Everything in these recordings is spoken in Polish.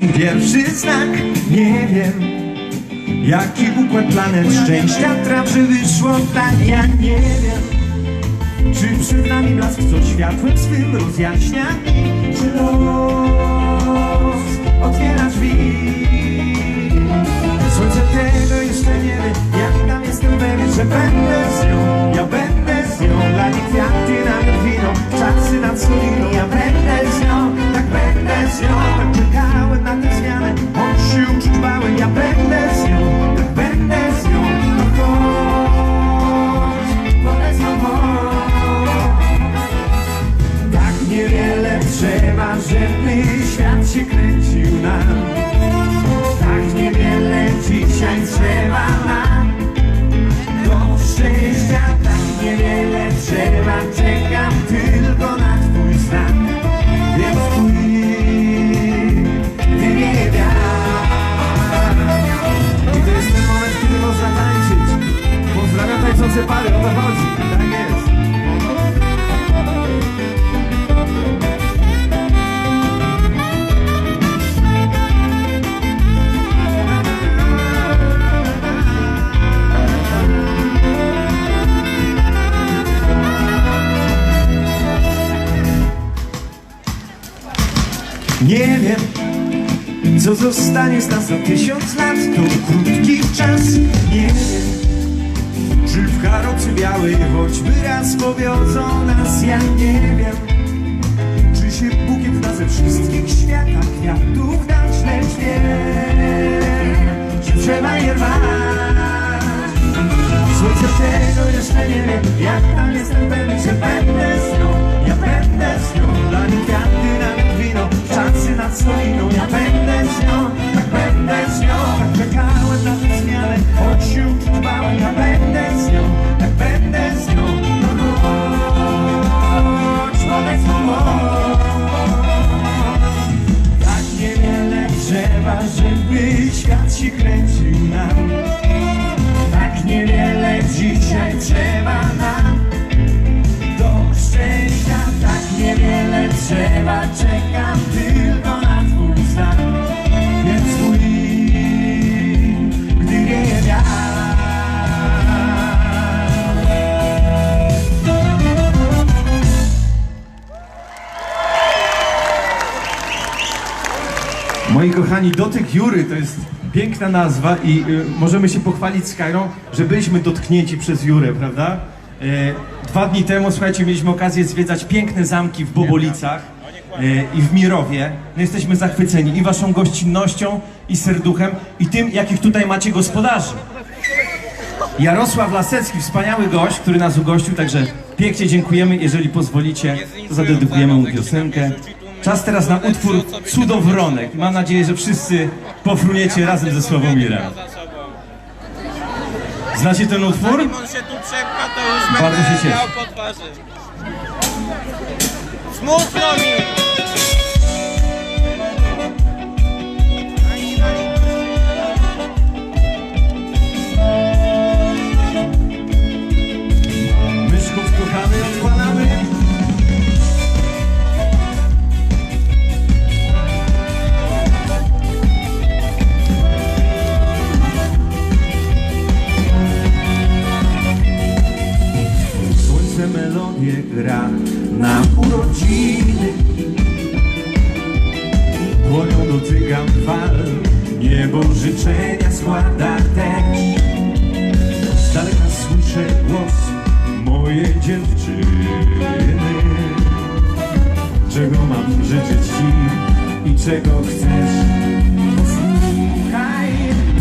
Pierwszy znak, nie wiem Jaki układ planet szczęścia traw, że wyszło tak, ja nie wiem. Czy przed nami blask, co światłem swym rozjaśnia? Czy los otwiera drzwi? Słońce tego jeszcze nie wie, jak tam jestem pewien, że będę z nią. Ja będę z nią, dla niej kwiaty nawet wino Czasy nad Soliną, ja będę z nią Tak będę z nią, czekałem na tę zmianę. Choć się uczuć bałem, ja będę z nią. Będę z nią, no chodź Powiedz no chodź Tak niewiele trzeba, żeby świat się kręcił nam. Tak niewiele dzisiaj trzeba nam. Do szczęścia tak niewiele trzeba Czekam Nie wiem, co zostanie z nas za tysiąc lat. To krótki czas, nie wiem Czy w karocy białej choćby raz powiozą nas. Ja nie wiem, czy się bukiet da ze wszystkich świata Kwiatów dać, lecz wiem Że trzeba je rwać. Słońce tego jeszcze nie wiem Jak tam jestem pewny, że będę z nią. Ja będę z nią. Dla niej kwiaty, nawet Czasy nad Soliną Ja będę z nią Moi kochani, Dotyk Jury to jest piękna nazwa i y, możemy się pochwalić z Kairą, że byliśmy dotknięci przez Jurę, prawda? Y, dwa dni temu, słuchajcie, mieliśmy okazję zwiedzać piękne zamki w Bobolicach y, i w Mirowie. No, jesteśmy zachwyceni i waszą gościnnością, i serduchem, i tym, jakich tutaj macie gospodarzy. Jarosław Lasecki, wspaniały gość, który nas ugościł, także pięknie dziękujemy. Jeżeli pozwolicie, to zadedykujemy mu piosenkę. Czas teraz na utwór Cudowronek. Mam nadzieję, że wszyscy pofruniecie razem ze Sławomirem. Znacie ten utwór? Zanim on się tu przepcha, to już Bardzo się cieszę. Smutno mi! Gra na urodziny. Dłonią dotykam fal Niebo życzenia składa też z daleka słyszę głos mojej dziewczyny. Czego mam życzyć ci i czego chcesz? Posłuchaj.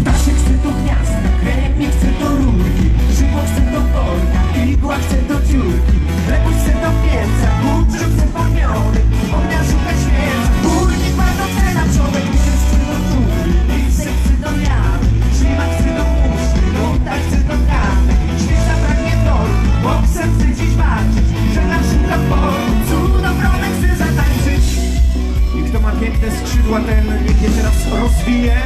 Ptaszek chce do gniazda, krewnik chce do rurki. Szybło chce do worka, igła chce do dziurki pieca, kurczuk chce podmiony Ognia szuka świeca, górnik bardzo chce na człowiek Wisek chce do tury, lisek chce do miary Ślimak chce do muszki, lota chce do kawy Świeca dziś walczyć Żena szuka portu, cudowronek chce zatańczyć. I kto ma piękne skrzydła, ten niech je teraz rozwije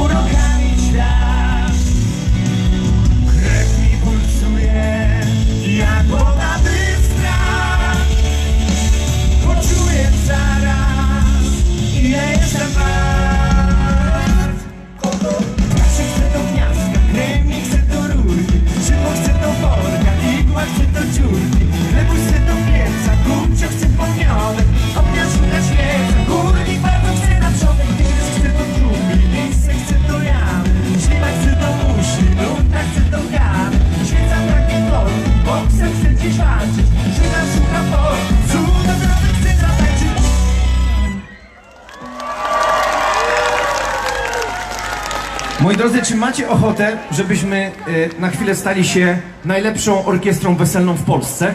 무력한 Moi drodzy, czy macie ochotę, żebyśmy y, na chwilę stali się najlepszą orkiestrą weselną w Polsce?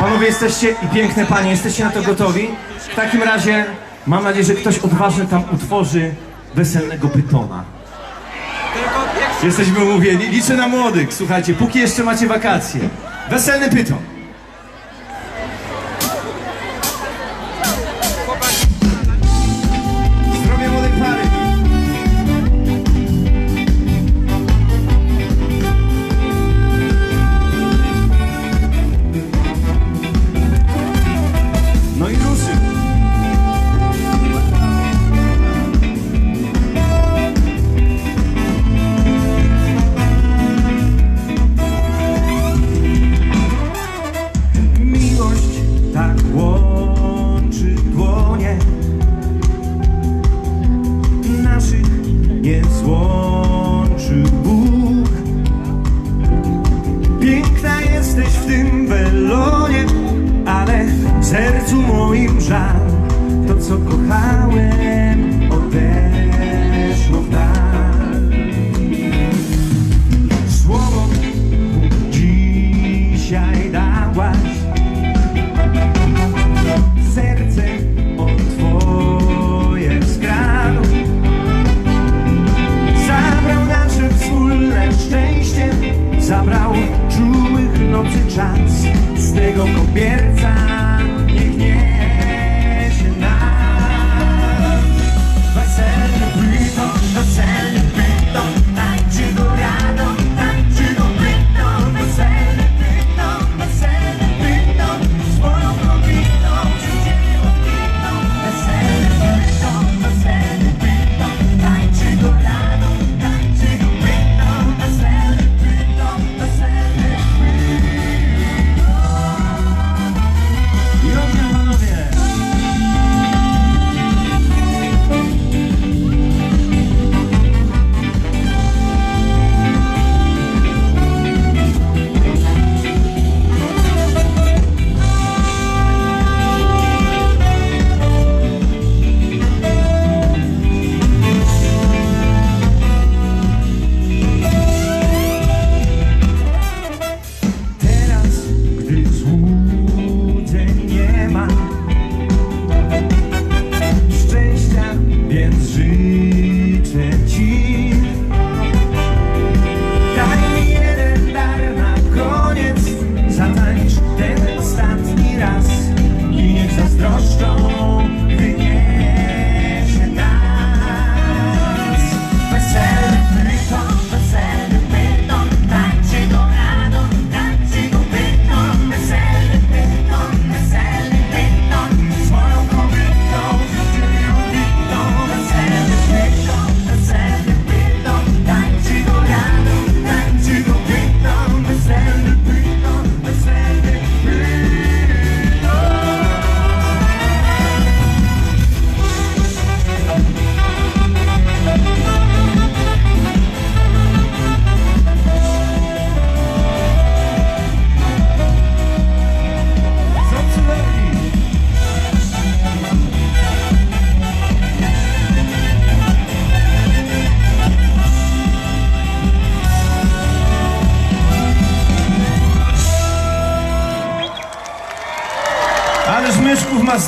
Panowie jesteście i piękne panie, jesteście na to gotowi? W takim razie mam nadzieję, że ktoś odważny tam utworzy weselnego pytona. Jesteśmy umówieni? Liczę na młodych. Słuchajcie, póki jeszcze macie wakacje. Weselny pyton.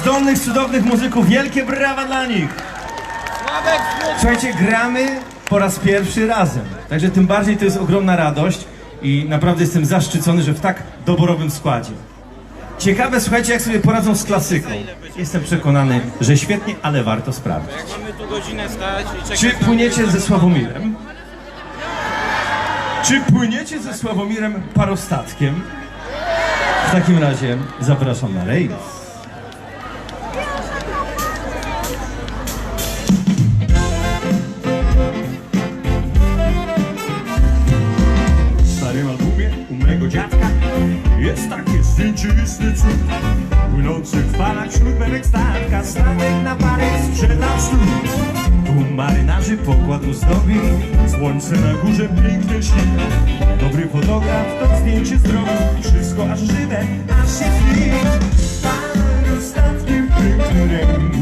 Zdolnych, cudownych muzyków. Wielkie brawa dla nich. Słuchajcie, gramy po raz pierwszy razem. Także tym bardziej to jest ogromna radość i naprawdę jestem zaszczycony, że w tak doborowym składzie. Ciekawe, słuchajcie, jak sobie poradzą z klasyką. Jestem przekonany, że świetnie, ale warto sprawdzić. Jak mamy tu godzinę stać i czekać Czy na- płyniecie ze Sławomirem? Czy płyniecie ze Sławomirem parostatkiem? W takim razie zapraszam na rejs. Jest takie zdjęcie istny cud Płynący w falach wśród belek stanka Statek na parę sprzedał Tu marynarzy pokład ozdobi Słońce na górze piękne śni Dobry fotograf to zdjęcie zrobił Wszystko aż żywe, aż się śni. Pan statkiem piękny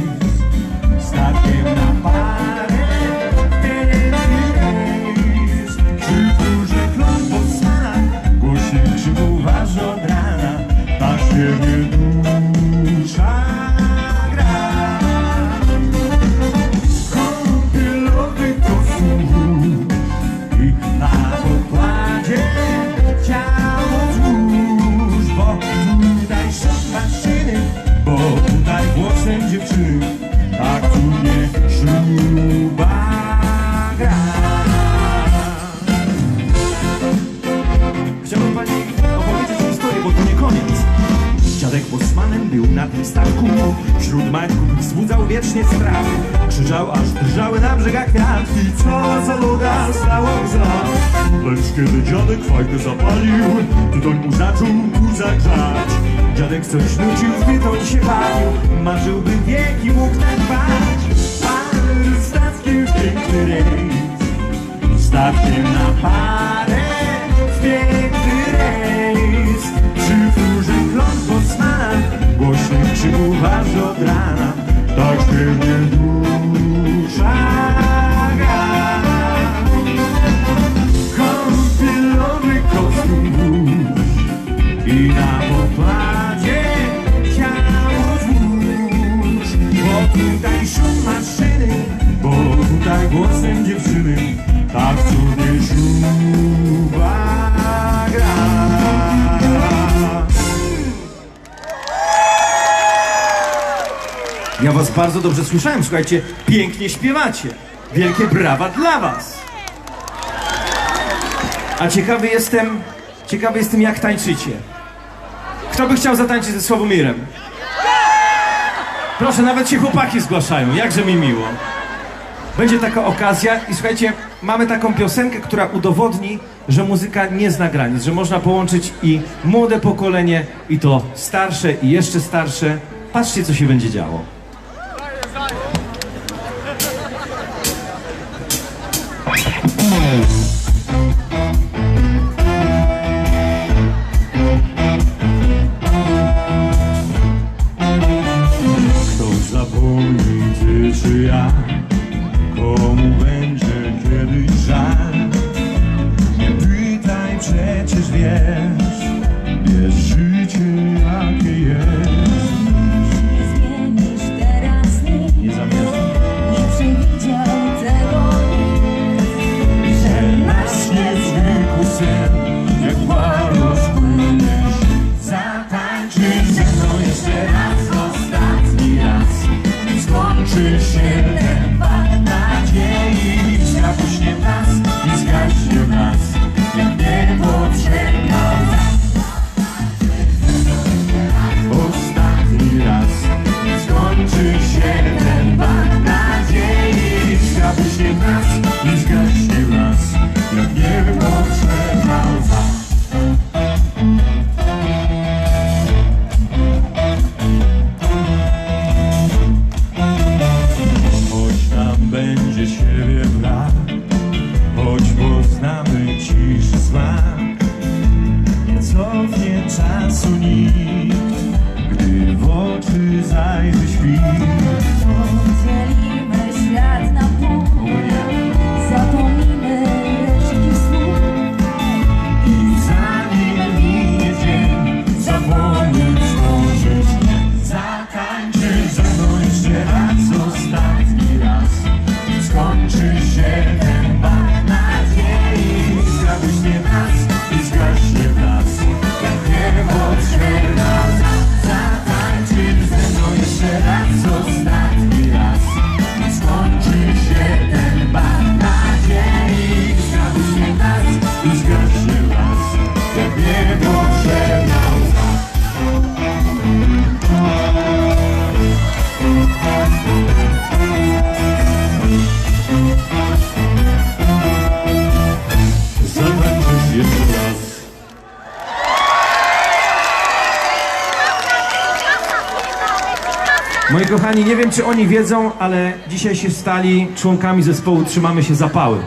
wiecznie strach Krzyczał aż drżały na brzegach kwiatki Cała załoga stała w znak Lecz kiedy dziadek fajkę zapalił Tytoń mu zaczął guza grzać Dziadek coś nucił, w tytoń się bawił. Marzył by wieki mógł tak trwać Pan statkiem w piękny rejs. Statkiem na parę Ja was bardzo dobrze słyszałem, słuchajcie, pięknie śpiewacie. Wielkie brawa dla was. A ciekawy jestem, ciekawy jestem jak tańczycie. Kto by chciał zatańczyć ze Sławomirem? Proszę, nawet się chłopaki zgłaszają, jakże mi miło. Będzie taka okazja i słuchajcie, mamy taką piosenkę, która udowodni, że muzyka nie zna granic, że można połączyć i młode pokolenie, i to starsze, i jeszcze starsze. Patrzcie, co się będzie działo. Kto kochani, nie wiem czy oni wiedzą, ale dzisiaj się stali członkami zespołu Trzymamy się zapały.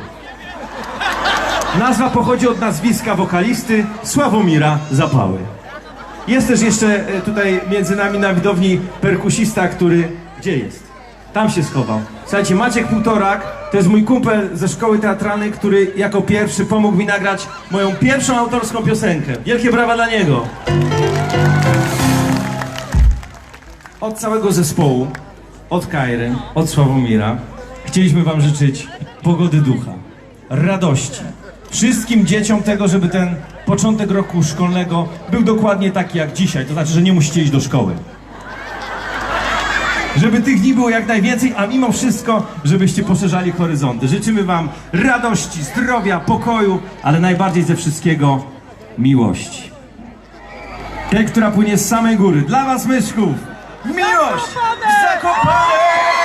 Nazwa pochodzi od nazwiska wokalisty Sławomira Zapały. Jest też jeszcze e, tutaj między nami na widowni perkusista, który... Gdzie jest? Tam się schował. Słuchajcie, Maciek Półtorak to jest mój kumpel ze szkoły teatralnej, który jako pierwszy pomógł mi nagrać moją pierwszą autorską piosenkę. Wielkie brawa dla niego. Od całego zespołu, od Kairy, od Sławomira, chcieliśmy Wam życzyć pogody ducha, radości. Wszystkim dzieciom tego, żeby ten początek roku szkolnego był dokładnie taki jak dzisiaj. To znaczy, że nie musicie iść do szkoły. Żeby tych dni było jak najwięcej, a mimo wszystko, żebyście poszerzali horyzonty. Życzymy Wam radości, zdrowia, pokoju, ale najbardziej ze wszystkiego miłości. Tej, która płynie z samej góry. Dla Was, myszków! Miłość! Zakopane!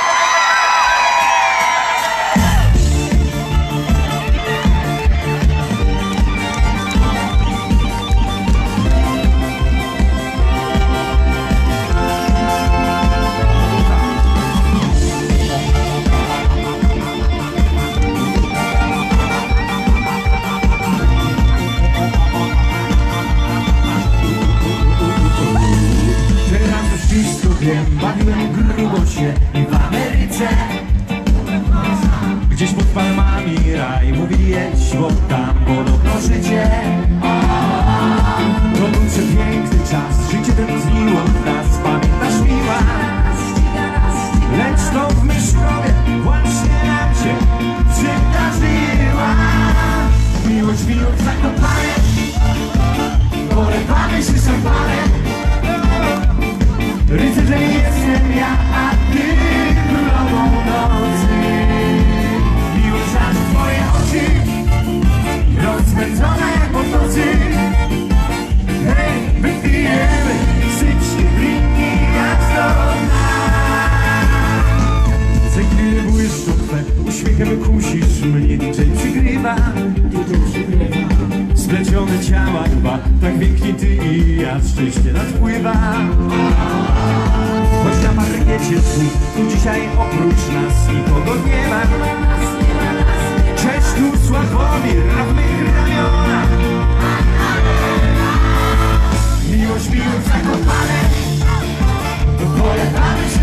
I w Ameryce Gdzieś pod palmami raj, mówili jedź, bo tam podobno życie. Kusisz mnie Dzień przygrywa, splecione ciała chyba Tak pięknie ty i ja szczęście nadpływa. Choć na parkiecie tu, tu dzisiaj oprócz nas nikogo nie ma. Cześć tu Sławomir, a w mych ramionach. Miłość, miłość zakopane. Polewamy się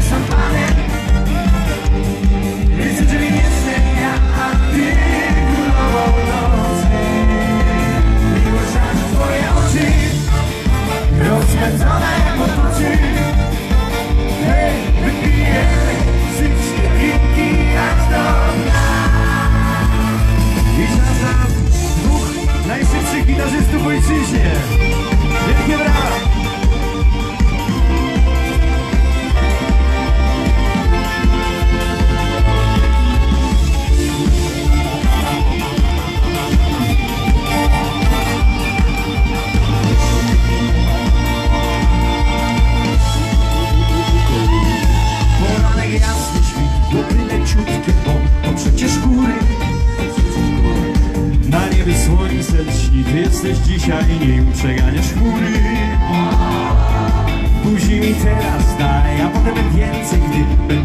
Весела, як у ночі Senden więcej,